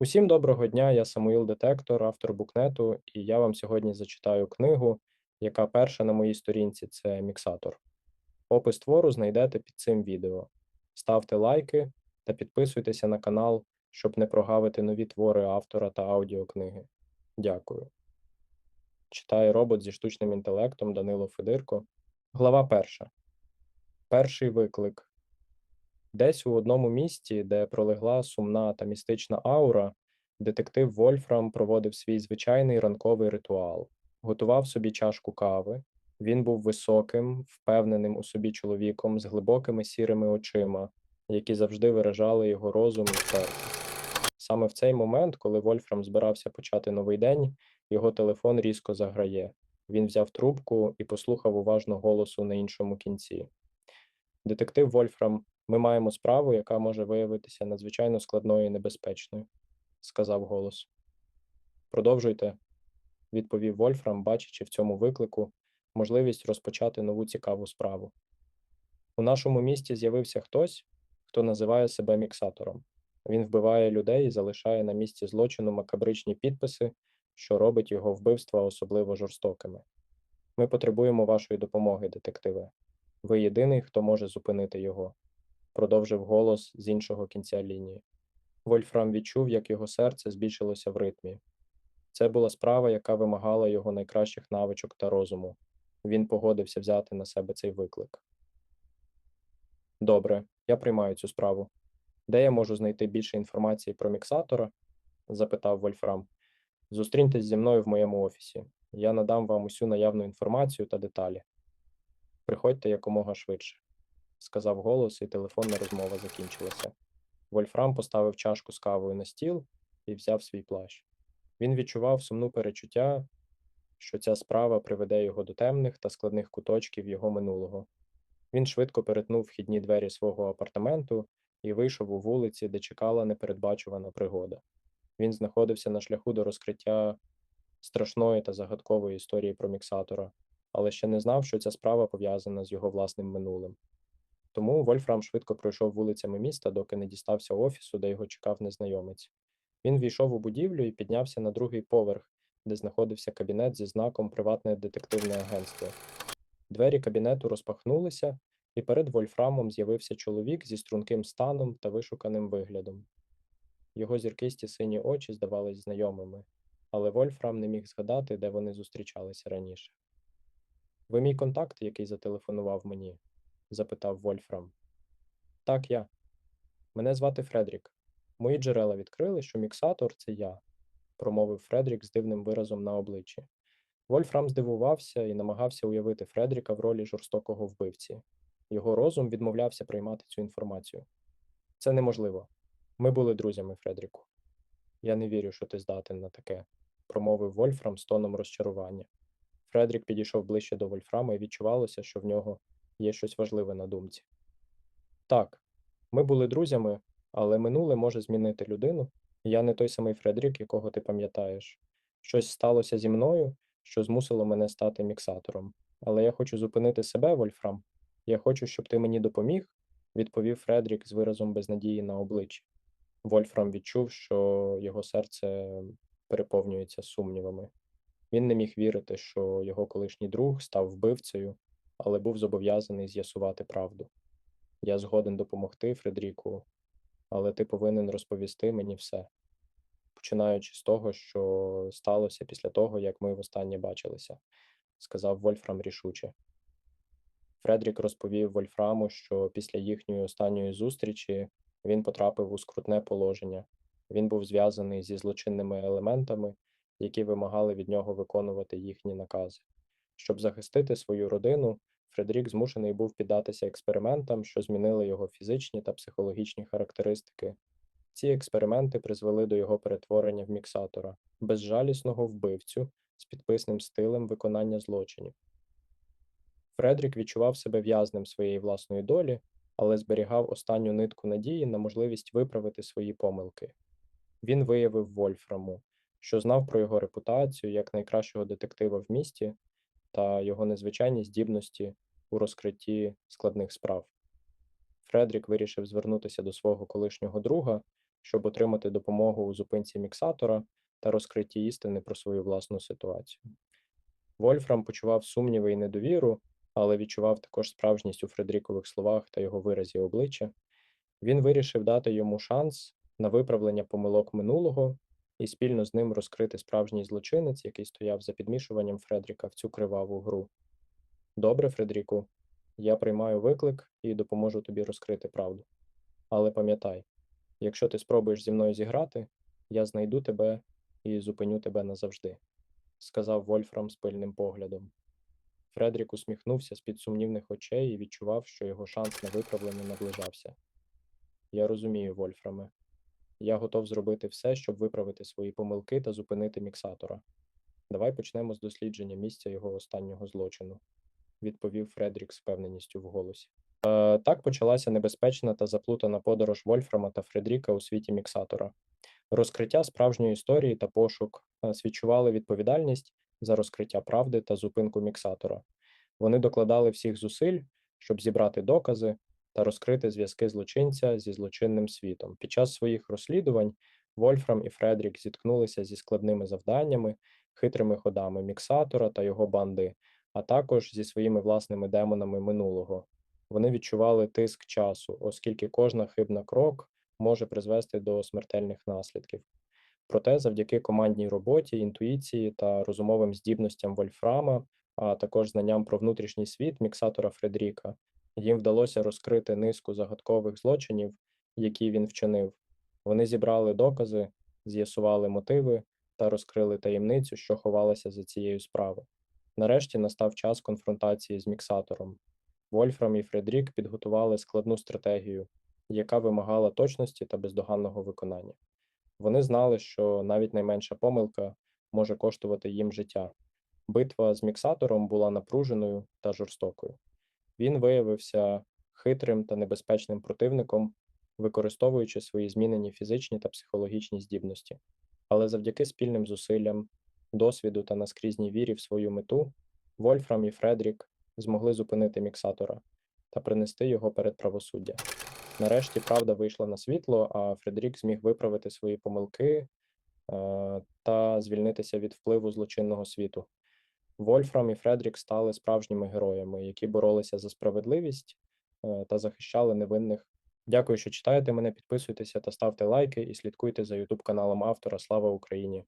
Усім доброго дня, я Самуїл Детектор, автор букнету, і я вам сьогодні зачитаю книгу, яка перша на моїй сторінці це міксатор. Опис твору знайдете під цим відео. Ставте лайки та підписуйтеся на канал, щоб не прогавити нові твори автора та аудіокниги. Дякую. Читає робот зі штучним інтелектом Данило Федирко. Глава перша. Перший виклик. Десь у одному місті, де пролегла сумна та містична аура, детектив Вольфрам проводив свій звичайний ранковий ритуал, готував собі чашку кави. Він був високим, впевненим у собі чоловіком з глибокими сірими очима, які завжди виражали його розум і впертість. Саме в цей момент, коли Вольфрам збирався почати новий день, його телефон різко заграє. Він взяв трубку і послухав уважно голосу на іншому кінці. Детектив Вольфрам, ми маємо справу, яка може виявитися надзвичайно складною і небезпечною, сказав голос. Продовжуйте, відповів Вольфрам, бачачи в цьому виклику можливість розпочати нову цікаву справу. У нашому місті з'явився хтось, хто називає себе міксатором. Він вбиває людей і залишає на місці злочину макабричні підписи, що робить його вбивства особливо жорстокими. Ми потребуємо вашої допомоги, детективе. Ви єдиний, хто може зупинити його, продовжив голос з іншого кінця лінії. Вольфрам відчув, як його серце збільшилося в ритмі. Це була справа, яка вимагала його найкращих навичок та розуму. Він погодився взяти на себе цей виклик. Добре, я приймаю цю справу. Де я можу знайти більше інформації про міксатора? запитав Вольфрам. Зустріньтесь зі мною в моєму офісі. Я надам вам усю наявну інформацію та деталі. Приходьте якомога швидше, сказав голос, і телефонна розмова закінчилася. Вольфрам поставив чашку з кавою на стіл і взяв свій плащ. Він відчував сумну перечуття, що ця справа приведе його до темних та складних куточків його минулого. Він швидко перетнув вхідні двері свого апартаменту і вийшов у вулиці, де чекала непередбачувана пригода. Він знаходився на шляху до розкриття страшної та загадкової історії про міксатора, але ще не знав, що ця справа пов'язана з його власним минулим. Тому Вольфрам швидко пройшов вулицями міста, доки не дістався офісу, де його чекав незнайомець. Він війшов у будівлю і піднявся на другий поверх, де знаходився кабінет зі знаком Приватне детективне агентство. Двері кабінету розпахнулися, і перед Вольфрамом з'явився чоловік зі струнким станом та вишуканим виглядом. Його зіркисті сині очі здавались знайомими, але Вольфрам не міг згадати, де вони зустрічалися раніше. Ви мій контакт, який зателефонував мені? Запитав Вольфрам. Так, я. Мене звати Фредрік. Мої джерела відкрили, що міксатор це я, промовив Фредрік з дивним виразом на обличчі. Вольфрам здивувався і намагався уявити Фредріка в ролі жорстокого вбивці. Його розум відмовлявся приймати цю інформацію. Це неможливо. Ми були друзями, Фредріку. Я не вірю, що ти здатен на таке, промовив Вольфрам з тоном розчарування. Фредрік підійшов ближче до Вольфрама і відчувалося, що в нього є щось важливе на думці. Так, ми були друзями, але минуле може змінити людину. Я не той самий Фредрік, якого ти пам'ятаєш. Щось сталося зі мною, що змусило мене стати міксатором. Але я хочу зупинити себе, Вольфрам. Я хочу, щоб ти мені допоміг, відповів Фредрік з виразом безнадії на обличчі. Вольфрам відчув, що його серце переповнюється сумнівами. Він не міг вірити, що його колишній друг став вбивцею, але був зобов'язаний з'ясувати правду. Я згоден допомогти, Фредріку, але ти повинен розповісти мені все, починаючи з того, що сталося після того, як ми востаннє бачилися, сказав Вольфрам рішуче. Фредрік розповів Вольфраму, що після їхньої останньої зустрічі він потрапив у скрутне положення. Він був зв'язаний зі злочинними елементами, які вимагали від нього виконувати їхні накази. Щоб захистити свою родину, Фредерік змушений був піддатися експериментам, що змінили його фізичні та психологічні характеристики. Ці експерименти призвели до його перетворення в міксатора, безжалісного вбивцю з підписним стилем виконання злочинів. Фредрік відчував себе в'язнем своєї власної долі, але зберігав останню нитку надії на можливість виправити свої помилки. Він виявив Вольфраму, що знав про його репутацію як найкращого детектива в місті та його незвичайні здібності у розкритті складних справ. Фредрік вирішив звернутися до свого колишнього друга, щоб отримати допомогу у зупинці міксатора та розкритті істини про свою власну ситуацію. Вольфрам почував сумніви і недовіру, але відчував також справжність у Фредерікових словах та його виразі обличчя. Він вирішив дати йому шанс на виправлення помилок минулого і спільно з ним розкрити справжній злочинець, який стояв за підмішуванням Фредріка в цю криваву гру. Добре, Фредріку, я приймаю виклик і допоможу тобі розкрити правду. Але пам'ятай, якщо ти спробуєш зі мною зіграти, я знайду тебе і зупиню тебе назавжди, сказав Вольфрам з пильним поглядом. Фредрік усміхнувся з-під сумнівних очей і відчував, що його шанс на виправлення наближався. Я розумію, Вольфраме. Я готов зробити все, щоб виправити свої помилки та зупинити міксатора. Давай почнемо з дослідження місця його останнього злочину, відповів Фредрік з впевненістю в голосі. Е, так почалася небезпечна та заплутана подорож Вольфрама та Фредріка у світі міксатора. Розкриття справжньої історії та пошук е, свідчували відповідальність за розкриття правди та зупинку міксатора. Вони докладали всіх зусиль, щоб зібрати докази та розкрити зв'язки злочинця зі злочинним світом. Під час своїх розслідувань Вольфрам і Фредрік зіткнулися зі складними завданнями, хитрими ходами міксатора та його банди, а також зі своїми власними демонами минулого. Вони відчували тиск часу, оскільки кожна хибна крок може призвести до смертельних наслідків. Проте, завдяки командній роботі, інтуїції та розумовим здібностям Вольфрама, а також знанням про внутрішній світ міксатора Фредріка, їм вдалося розкрити низку загадкових злочинів, які він вчинив. Вони зібрали докази, з'ясували мотиви та розкрили таємницю, що ховалася за цією справою. Нарешті настав час конфронтації з міксатором. Вольфрам і Фредрік підготували складну стратегію, яка вимагала точності та бездоганного виконання. Вони знали, що навіть найменша помилка може коштувати їм життя. Битва з міксатором була напруженою та жорстокою. Він виявився хитрим та небезпечним противником, використовуючи свої змінені фізичні та психологічні здібності. Але завдяки спільним зусиллям, досвіду та наскрізній вірі в свою мету, Вольфрам і Фредрік змогли зупинити міксатора та принести його перед правосуддя. Нарешті правда вийшла на світло, а Фредерік зміг виправити свої помилки е, та звільнитися від впливу злочинного світу. Вольфрам і Фредрік стали справжніми героями, які боролися за справедливість е, та захищали невинних. Дякую, що читаєте мене, підписуйтеся та ставте лайки і слідкуйте за Ютуб каналом автора Слава Україні!